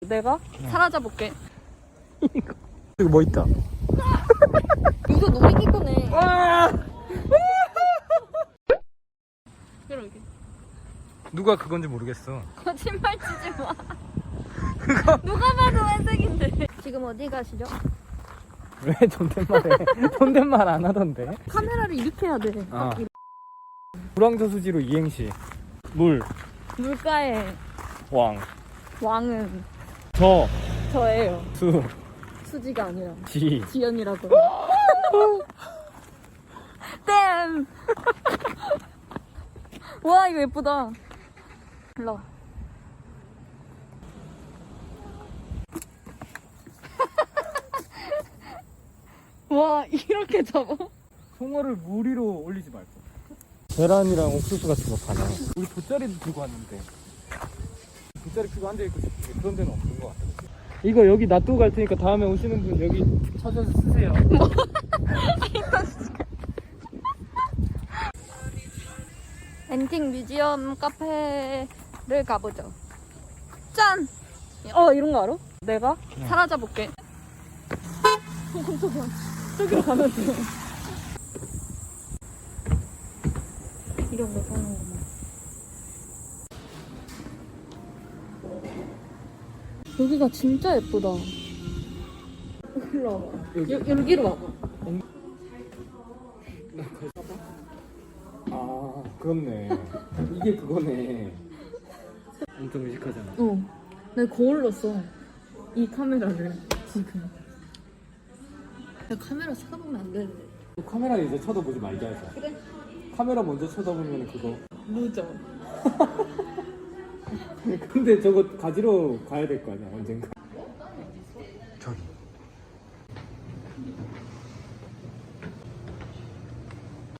내가 사라져 볼게. 이거 뭐 있다. 이거 놀이기구네. 그러게. 누가 그건지 모르겠어. 거짓말 치지 마. 누가 봐도 회색인데. 지금 어디 가시죠? 왜 존댓말해? 존댓말 안 하던데. 카메라를 이렇게 해야 돼. 아. 불황저 수지로 이행시. 물, 물가의 왕, 왕은 저, 저예요. 수, 수지가 아니라 지. 지연이라고. 땜. 와 이거 예쁘다. 일로. 와 이렇게 잡아? 송어를 물 위로 올리지 말고. 계란이랑 옥수수 같은 거 파네. 우리 돗자리도 들고 왔는데. 돗자리 피고 앉아있고 싶은데 그런 데는 없는 것 같아. 이거 여기 놔두고 갈 테니까 다음에 오시는 분 여기 찾아서 쓰세요. 앤틱 뮤지엄 카페를 가보죠. 짠! 어 이런 거 알아? 내가 사라져 볼게. 어, 깜짝이야. 저기로 가면 돼. 이런 거 파는구나. 여기가 진짜 예쁘다. 일로 와봐. 여, 여기로 와봐. 아, 그렇네. 이게 그거네. 엄청 의식하잖아. 어. 내가 거울로 써. 이 카메라를 지금. 야, 카메라 쳐다보면 안 되는데. 카메라 이제 쳐다보지 말자 해서. 그래. 카메라 먼저 쳐다보면 그거. 무죠. 근데 저거 가지러 가야 될 거 아니야 언젠가. 저기.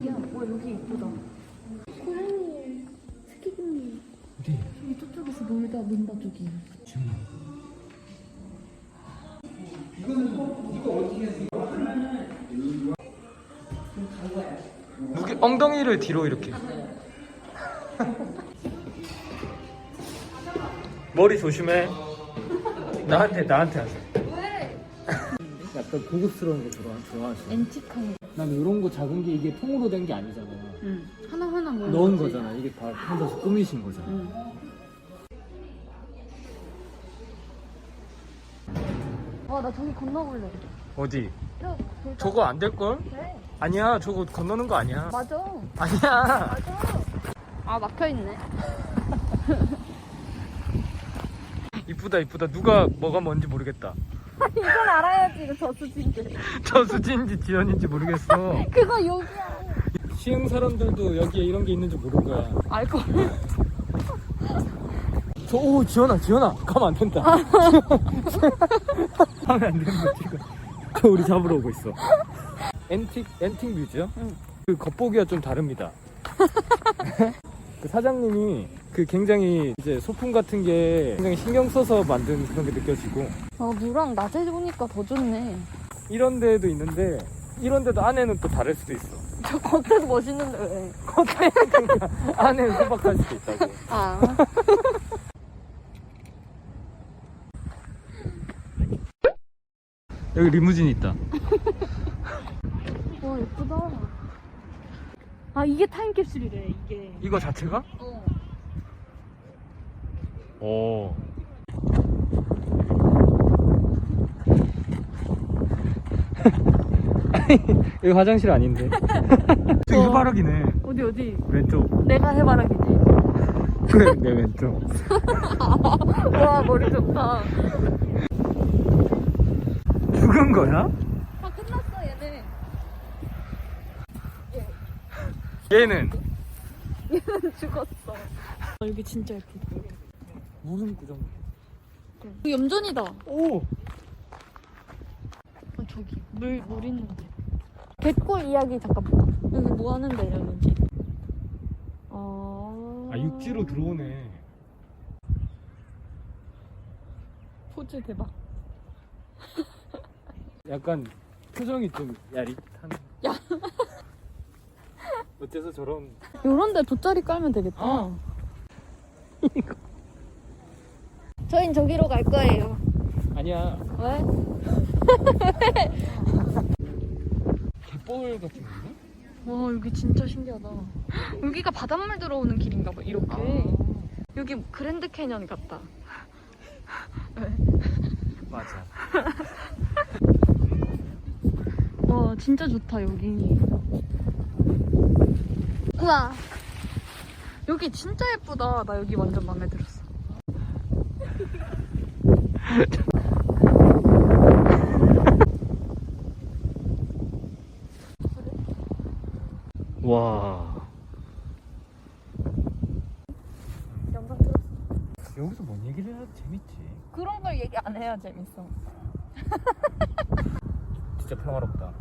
야, 와 여기 이쁘다. 고양이, 스키구미. 어디? 여기 저쪽에서 놀다 논다 저기. 지훈아. 무게 엉덩이를 뒤로 이렇게. 머리 조심해. 나한테 나한테 하세요. 왜? 약간 고급스러운 거 좋아 좋아하시. 앤틱한 거. 난 이런 거 작은 게 이게 통으로 된 게 아니잖아. 응. 하나하나 뭐. 넣은 거잖아. 이게 다 혼자서 꾸미신 거잖아. 응. 와, 나 저기 건너볼래. 어디? 저, 돌 저거 안 될 걸? 그래. 아니야. 저거 건너는 거 아니야. 맞아. 아니야. 맞아. 아, 막혀있네. 이쁘다 이쁘다. 누가 뭐가 뭔지 모르겠다. 이건 알아야지, 이거 저수지인데. 저수지인지 지연인지 모르겠어. 그거 여기야. 시흥 사람들도 여기에 이런 게 있는지 모르는 거야. 알걸. 저, 오, 지연아, 지연아. 가면 안 된다. 가면 안 된다, 지금. 저 우리 잡으러 오고 있어. 앤틱, 앤틱 뮤지엄? 응. 그 겉보기가 좀 다릅니다. 그 사장님이 그 굉장히 이제 소품 같은 게 굉장히 신경 써서 만든 그런 게 느껴지고 어, 무랑 낮에 보니까 더 좋네. 이런 데도 있는데 이런 데도 안에는 또 다를 수도 있어. 저 겉에도 멋있는데 왜? 겉에 안에는 소박할 수도 있다고. 아. 여기 리무진 있다. 와, 예쁘다. 아, 이게 타임캡슐이래, 이게. 이거 자체가? 어. 오. 여기 화장실 아닌데. 저기 어. 해바라기네. 어디, 어디? 왼쪽. 내가 해바라기지. 그래, 내 왼쪽. 와, 머리 좋다. 죽은 거야? 아, 끝났어, 얘네. 얘는 죽었어. 아, 여기 진짜 예쁘다. 무슨 그? 그 염전이다. 오. 아, 저기 물, 물 있는데 개꿀 이야기 잠깐 볼까? 여기 뭐 하는데 이러는지 어... 아 육지로 들어오네. 포즈 대박 약간 표정이 좀 야릿한. 야. 어째서 저런? 요런데 돗자리 깔면 되겠다 어. 저희는 저기로 갈 거예요. 아니야. 왜? 갯벌 같은 건데? 와 여기 진짜 신기하다. 여기가 바닷물 들어오는 길인가 봐. 이렇게. 여기 그랜드 캐년 같다. 맞아. 와 진짜 좋다 여기. 우와. 여기 진짜 예쁘다. 나 여기 완전 마음에 들었어. 와. 영상 들었어. 여기서 뭔 얘기를 해야 재밌지. 그런 걸 얘기 안 해야 재밌어. 진짜 평화롭다.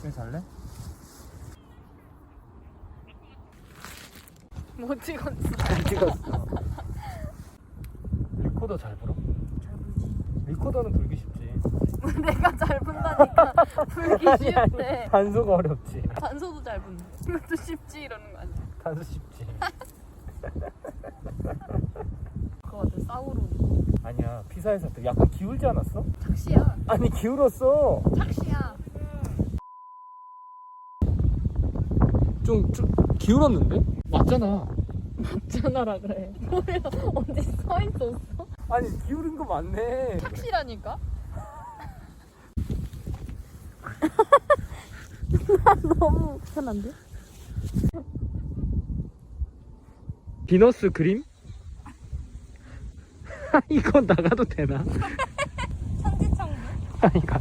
여기 살래? 뭐 찍었어? 잘 찍었어. 리코더 잘 불어? 리코더는 불기 쉽지. 내가 잘 분다니까 불기 쉽대. 단소가 어렵지. 단소도 잘 분다. 이것도 쉽지 이러는 거 아니야? 단소 쉽지. 그거 같아 싸우로. 아니야 피사에서 때 약간 기울지 않았어? 착시야. 아니 기울었어. 착시야. 좀, 좀 기울었는데? 맞잖아. 전화라 그래. 뭐야 어디 서 있었어? 아니 기울인 거 맞네. 착시라니까. 너무 편한데? 비너스 그림? 이거 나가도 되나? 천지창조. 아니 가.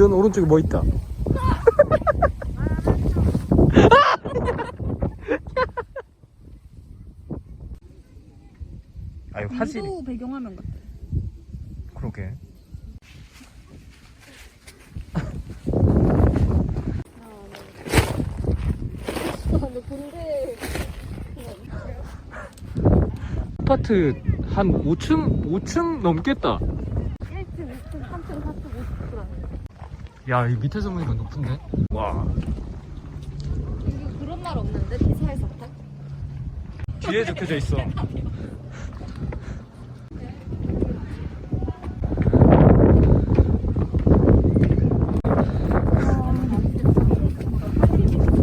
지원 오른쪽에 뭐 있다. 아 이거 화질 인도 배경화면 같아. 그러게. 아파트 한 5층 5층 넘겠다. 1층, 2층, 3층, 4층, 50층. 야, 이 밑에서 보니까 높은데? 와. 여기 그런 말 없는데 피사의 사탕? 뒤에 적혀져 있어.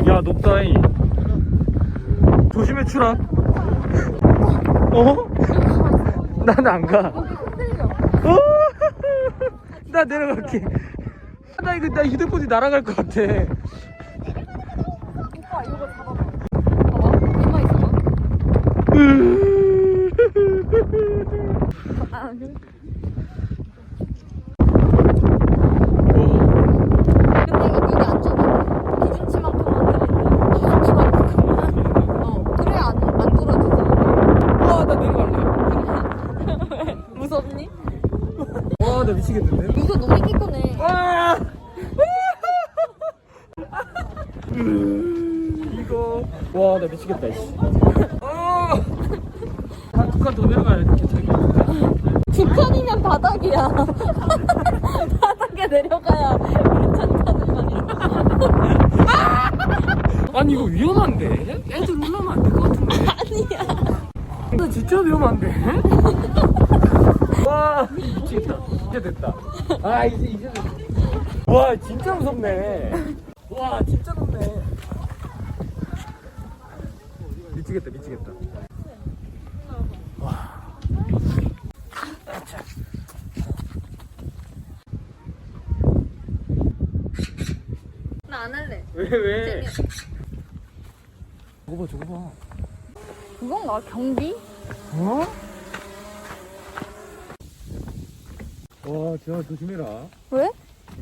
야, 높다이. 조심해, 추라. 어? 난 안 가. 어? 나 내려갈게. 나 이거, 나 휴대폰이 날아갈 것 같아. 오빠 이거 잡아봐. 봐봐. 가만 있어봐. 아, 그래? 근데 이거 여기 앉아도 기준치만큼만 들린다. 기준치만큼만. 어, 그래 안, 안 뚫어지잖아. 와, 나 내려갈래. 무섭니? 와, 나 미치겠는데? 이거 놀이기 거네. 와! 이거 와 나 미치겠다 이씨 아! 한 두칸 더 내려가야 괜찮겠다 북한이면 바닥이야. 바닥에 내려가야 괜찮다는 말이야. 아니 이거 위험한데? 애들 올라오면 안 될 것 같은데 아니야. 이거 진짜 위험한데? 와 미치겠다 이제 됐다 아 이제 이제 됐다 와 진짜 무섭네 와 진짜 높네 미치겠다 미치겠다 나안 할래. 왜. 저거 봐 저거 봐 그건가? 경비? 어? 와, 지아 조심해라. 왜?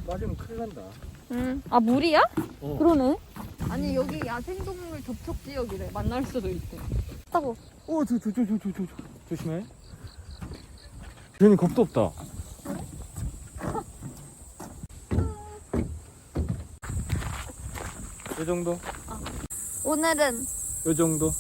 빠지면 큰일 난다. 응. 아 물이야? 어. 그러네. 아니 여기 야생동물 접촉 지역이래. 만날 수도 있대. 타고. 오, 저, 저, 저, 저, 저, 저, 저. 조심해. 지현이 겁도 없다. 요 정도? 오늘은 요 정도?